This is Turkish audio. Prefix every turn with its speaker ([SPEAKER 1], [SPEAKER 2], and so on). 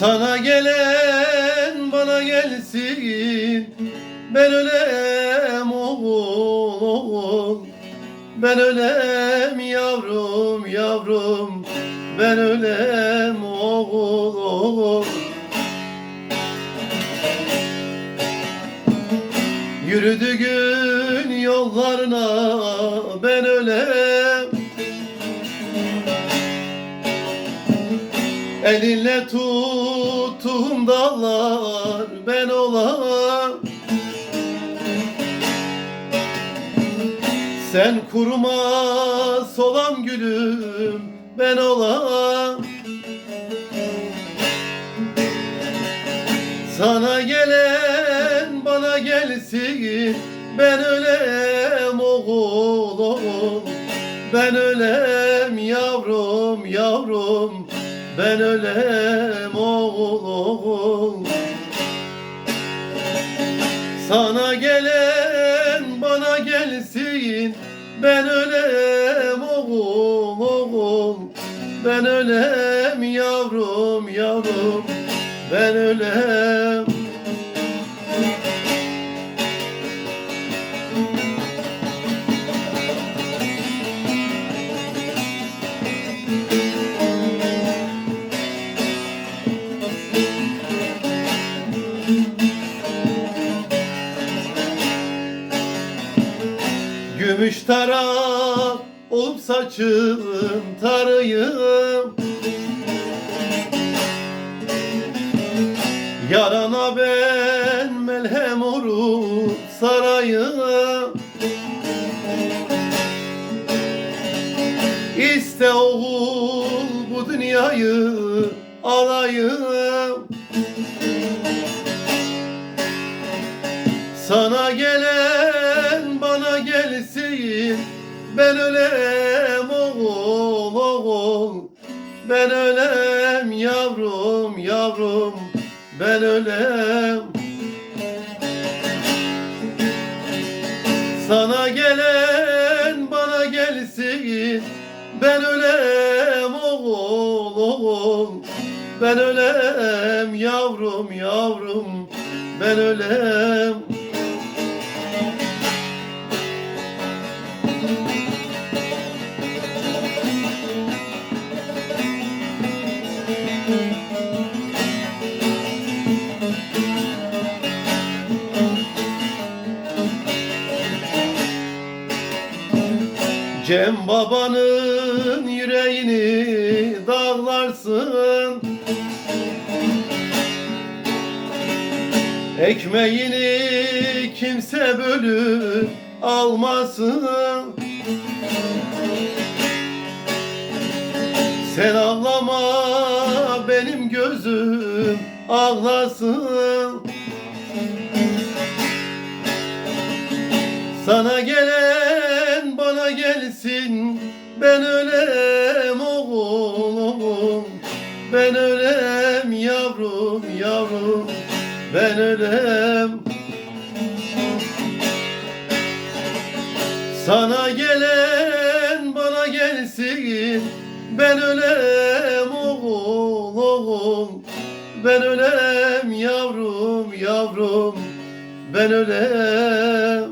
[SPEAKER 1] Sana gelen bana gelsin. Ben ölem oğul oğul Ben ölem yavrum yavrum. Ben ölem oğul oğul Yürüdü gün yollarına ben ölem Elinle tuttuğum dallar ben olam Sen kurumaz olan gülüm ben olam Sana gelen bana gelsin Ben ölem oğul oğul Ben ölem yavrum yavrum Ben ölem oğul. Oğul Sana gelen bana gelsin. Ben ölem oğul oğul. Ben ölem yavrum yavrum. Ben ölem Gümüş tarak olup saçım tarayım. Yarana ben melhem olup sarayım. İste oğul bu dünyayı alayım. Sana gelen gelsin Ben ölem oğul oğul. Ben ölem yavrum yavrum. Ben ölem. Sana gelen bana gelsin. Ben ölem oğul oğul. Ben ölem yavrum yavrum. Ben ölem Cem babanın yüreğini dağlarsın. Ekmeğini kimse bölüp almasın. Sen ağlama benim gözüm ağlasın. Sana gelen Ben ölem oğul oğul Ben ölem yavrum yavrum. Ben ölem. Sana gelen bana gelsin. Ben ölem oğul oğul Ben ölem yavrum yavrum. Ben ölem